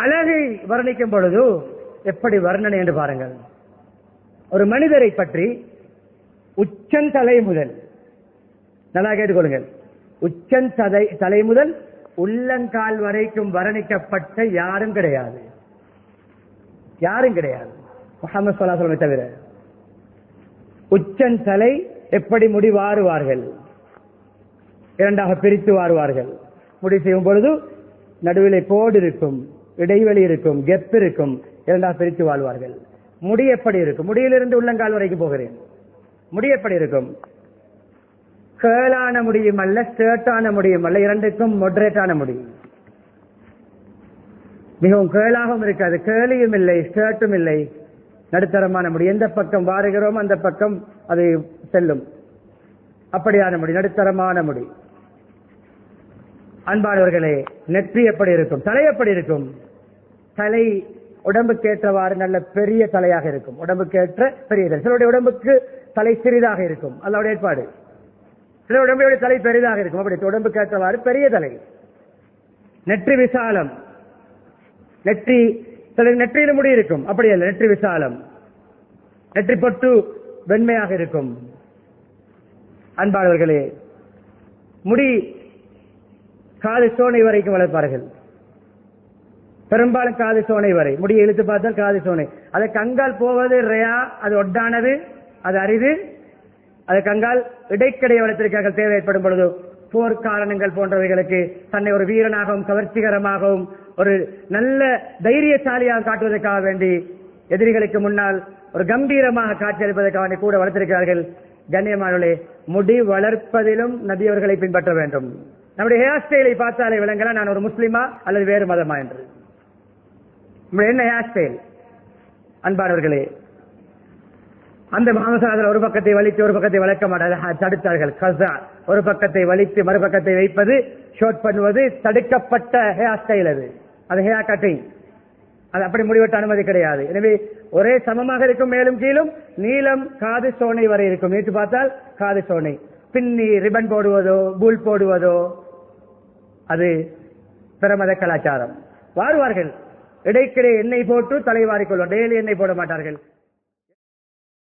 அழகை வர்ணிக்கும் பொழுது எப்படி வர்ணனை என்று பாருங்கள். ஒரு மனிதரை பற்றி உச்சந்தலை முதல் நல்லா கேட்டுக்கொள்ளுங்கள். உச்சந்தலை தலை முதல் உள்ளங்கால் வரைக்கும் வர்ணிக்கப்பட்ட யாரும் கிடையாது. யாரும் கிடையாது. முகமது சொல்லாசலமை தவிர. உச்சன் தலை எப்படி முடி வாருவார்கள்? இரண்டாக பிரித்து வாருவார்கள். முடி செய்யும் பொழுது நடுவில் கோடு இருக்கும் இடைவெளி இருக்கும் கெப் இருக்கும். இரண்டாக பிரித்து வாழ்வார்கள். முடி எப்படி இருக்கும்? முடியிலிருந்து உள்ளங்கால் வரைக்கும் போகிறேன். முடி எப்படி இருக்கும்? கேளான முடியும் அல்ல ஸ்டேர்ட்டான முடியும் அல்ல இரண்டுக்கும் மொடரேட்டான முடியும் மிகவும் கேளாகவும் இருக்காது. கேளியும் இல்லை ஸ்டேர்ட்டும் இல்லை. நடுத்தரமான முடி. எந்த பக்கம் வாருகிறோம் அந்த பக்கம் அது செல்லும். அப்படியான முடி நடுத்தரமான முடி. அன்பானவர்களே நெற்றி எப்படி இருக்கும்? தலை எப்படி இருக்கும்? தலை உடம்புக்கு ஏற்றவாறு நல்ல பெரிய தலையாக இருக்கும். உடம்புக்கு ஏற்ற பெரிய தலை. சிலருடைய உடம்புக்கு தலை சிறிதாக இருக்கும். அல்லாவுடைய ஏற்பாடு. சில உடம்புடைய தலை பெரிதாக இருக்கும். அப்படி உடம்புக்கு ஏற்றவாறு பெரிய தலை. நெற்றி விசாலம். நெற்றி சில நெற்றியில முடி இருக்கும். அப்படி அல்ல நெற்றி விசாலம். நெற்றி பொட்டு வெண்மையாக இருக்கும். அன்பாளர்களே முடி காது சோனை வரைக்கும் வளர்ப்பார்கள். பெரும்பாலும் காது சோனை வரை. முடியை இழுத்து பார்த்தால் காது சோனை. அது கங்கால் போவது ரேயா அது ஒட்டானது அது அரிது. அது கங்கால் இடைக்கடைய வளர்த்திருக்கார்கள் தேவை ஏற்படும் பொழுது போர் காரணங்கள் போன்றவைகளுக்கு தன்னை ஒரு வீரனாகவும் கவர்ச்சிகரமாகவும் ஒரு நல்ல தைரியசாலியாக காட்டுவதற்காக வேண்டி எதிரிகளுக்கு முன்னால் ஒரு கம்பீரமாக காட்சியளிப்பதற்காக வேண்டி கூட வளர்த்திருக்கிறார்கள். கண்ணியமானே முடி வளர்ப்பதிலும் நபியவர்களை பின்பற்ற வேண்டும். நம்முடைய ஹேர் ஸ்டைலை பார்த்தாலே விளங்கலாம் நான் ஒரு முஸ்லிமா அல்லது வேறு மதமா என்று. என்ன ஹேர் ஸ்டைல் அன்பானவர்களே அந்த மாமசாதர் ஒரு பக்கத்தை வலித்து ஒரு பக்கத்தை வளர்க்க மாட்டார். தடுத்தார்கள். கசா ஒரு பக்கத்தை வலித்து மறுபக்கத்தை வைப்பது ஷோட் பண்ணுவது தடுக்கப்பட்ட ஹேர் ஸ்டைல் அது. அது ஹேர் கட்டிங். அது அப்படி முடிவெட்ட அனுமதி கிடையாது. எனவே ஒரே சமமாக இருக்கும் மேலும் கீழும் நீளம் காது சோனை வரை இருக்கும். நேற்று பார்த்தால் காது சோனை. பின்னி ரிபன் போடுவதோ பூல் போடுவதோ அது பிரமத கலாச்சாரம். வாருவார்கள். இடைக்கிடையே எண்ணெய் போட்டு தலைவாரிக் கொள்வார் டெய்லி எண்ணெய் போட மாட்டார்கள்.